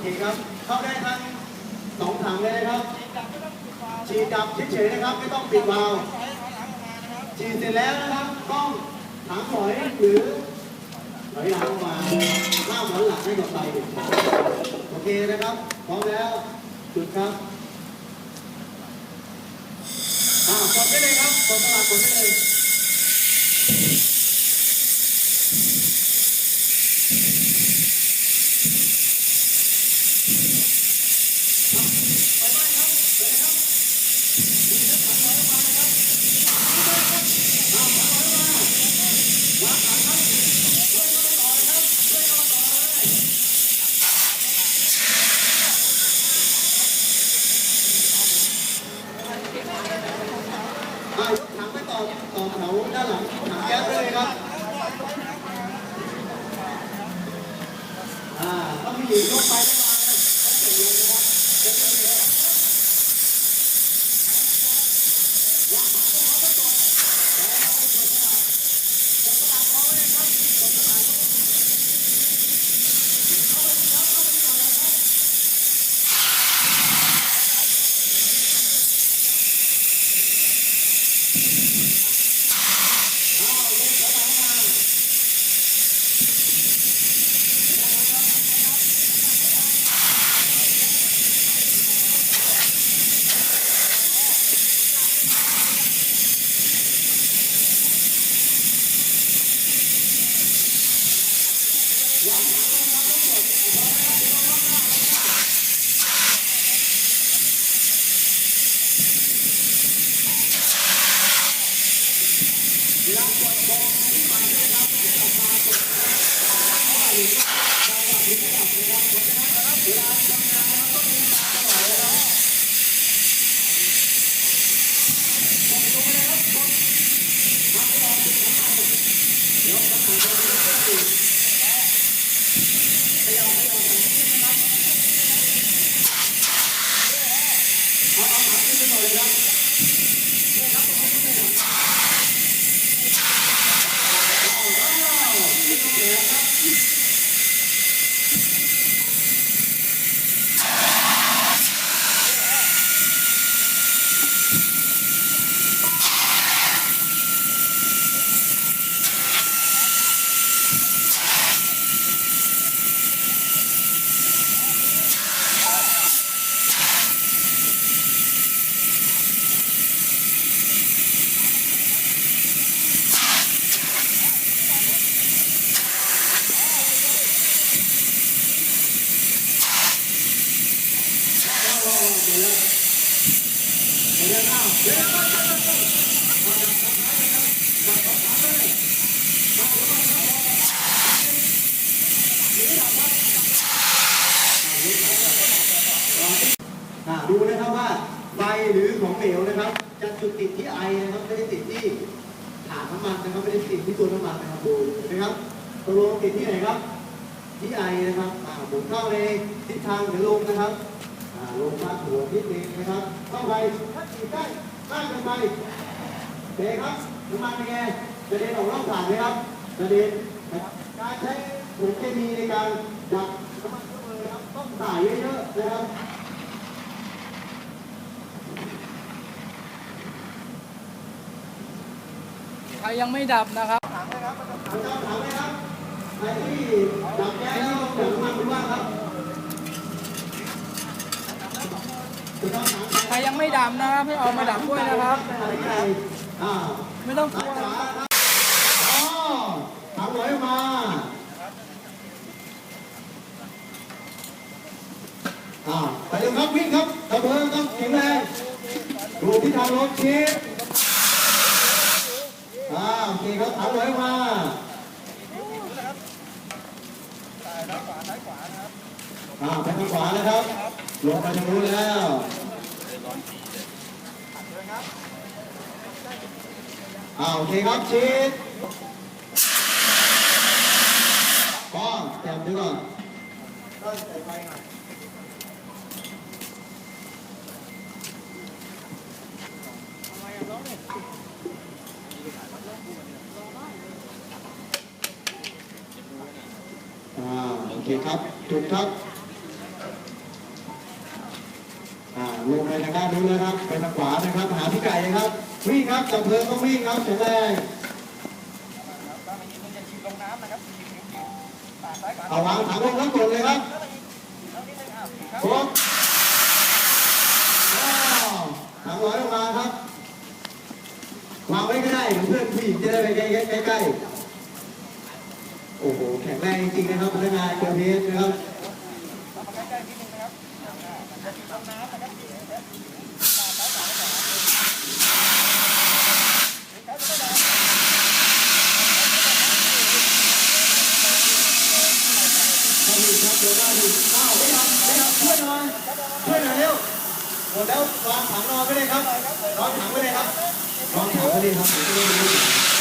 เคครับ เข้าได้ทั้งสองถังเลยนะครับ ฉีดดับเฉยๆนะครับ ไม่ต้องปิดวาล์วฉีดเสร็จแล้วนะครับ ต้องถังถอยหรือถอยหลังออกมาห้ามถอยหลังให้กับไฟโอเคนะครับ พร้อมแล้วจุดครับอ่ากดได้เลยครับกดสลักกดได้เลย อ่ายกถังไปต่อต่อแถวด้านหลังถังแก๊สเลยครับอ่าต้องมียกไปได้มาต้องเสร็จเลยนะครับยกไปเลยครับ อ่า ดูนะครับว่าไฟหรือของเหลวนะครับ จะจุดติดที่ไอนะครับไม่ได้ติดที่ฐานน้ำมันนะครับไม่ได้ติดที่ตัวน้ำมันนะครับดูนะครับตกลงติดที่ไหนครับ ที่ไอนะครับอ่าหมุนเข้าในทิศทางหรือลงนะครับ ลงมาหัวนิดนึงนะครับเข้าไปถ้าติดได้มากเกินไปเบรกครับน้ำมันเป็นไงกระเด็นออกนอกฐานไหมครับกระเด็นนะครับการใช้ผงเคมีในการดับน้ำมันเครื่องมือนะครับต้องใส่เยอะๆนะครับใครยังไม่ดับนะครับถังนะครับถังครับถังไหมครับใครที่ดับแก๊สแล้วลงถังน้ำมันคุณว่าครับถูกต้องถัง ใคร ยังไม่ดับนะครับให้ออกมาดับด้วยนะครับถังใหญ่อ่าไม่ต้องกถัลังวขนะวาครับครับอ๋อถังไหลออกมาอ่าไปเร็วครับวิ่งครับตะเบิงต้องแข็งแรงดูที่ทางรถชิดอ่าโอเคครับถังไหลออกมาอ่าไปทางขวานะครับลงไปทางนู้นแล้ว เอาโอเคครับชิดก้อนแต้มด้วยก่อนอ่าโอเคครับถูกครับ ด้านนู้นนะครับไปทางขวานะครับ หาพี่ไก่นะครับ วิ่งครับจับเพลิงต้องวิ่งครับแข็งแรงเอาวางถังลงแล้วกดเลยครับครบว้าวถังร้อยลงมาครับวางไว้ก็ได้เพื่อนผู้หญิงจะได้ไปใกล้ๆใกล้ๆโอ้โหแข็งแรงจริงๆนะครับพนักงานเกอร์เพสนะครับ หน่อยช่วยหน่อยเร็วหมดแล้ววางถังนอนไม่ได้ครับวางถังไม่ได้ครับวางถังไม่ได้ครับ